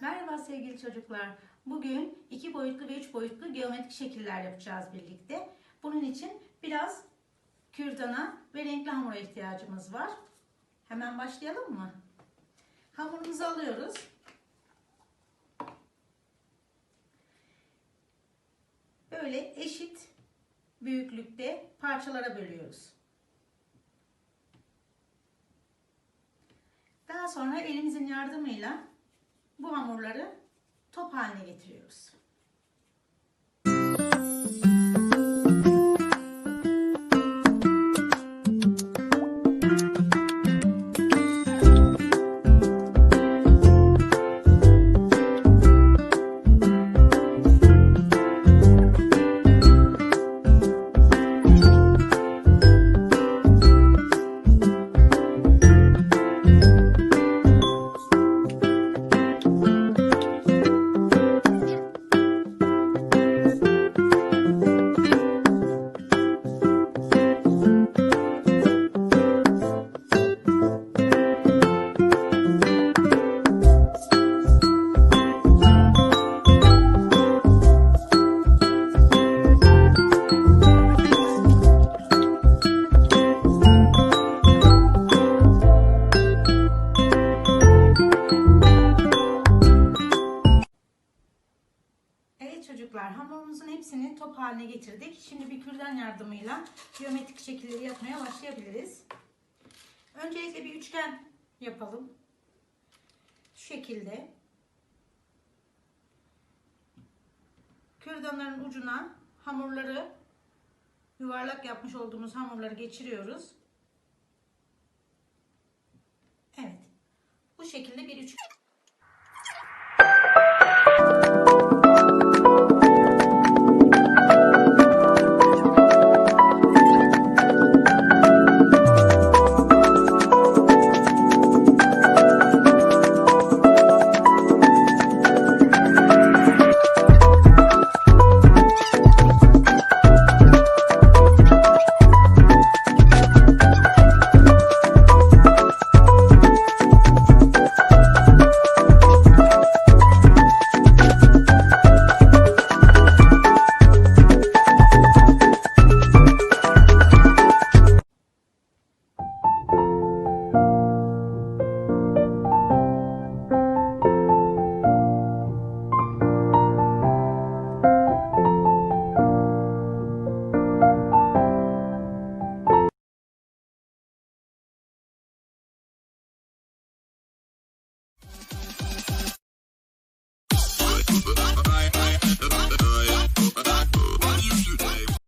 Merhaba sevgili çocuklar. Bugün iki boyutlu ve üç boyutlu geometrik şekiller yapacağız birlikte. Bunun için biraz kürdana ve renkli hamura ihtiyacımız var. Hemen başlayalım mı? Hamurumuzu alıyoruz. Böyle eşit büyüklükte parçalara bölüyoruz. Daha sonra elimizin yardımıyla bu hamurları top haline getiriyoruz. Evet çocuklar hamurumuzun hepsini top haline getirdik. Şimdi bir kürdan yardımıyla geometrik şekilleri yapmaya başlayabiliriz. Öncelikle bir üçgen yapalım. Şu şekilde. Kürdanların ucuna hamurları yuvarlak yapmış olduğumuz hamurları geçiriyoruz. Evet. Bu şekilde bir üçgen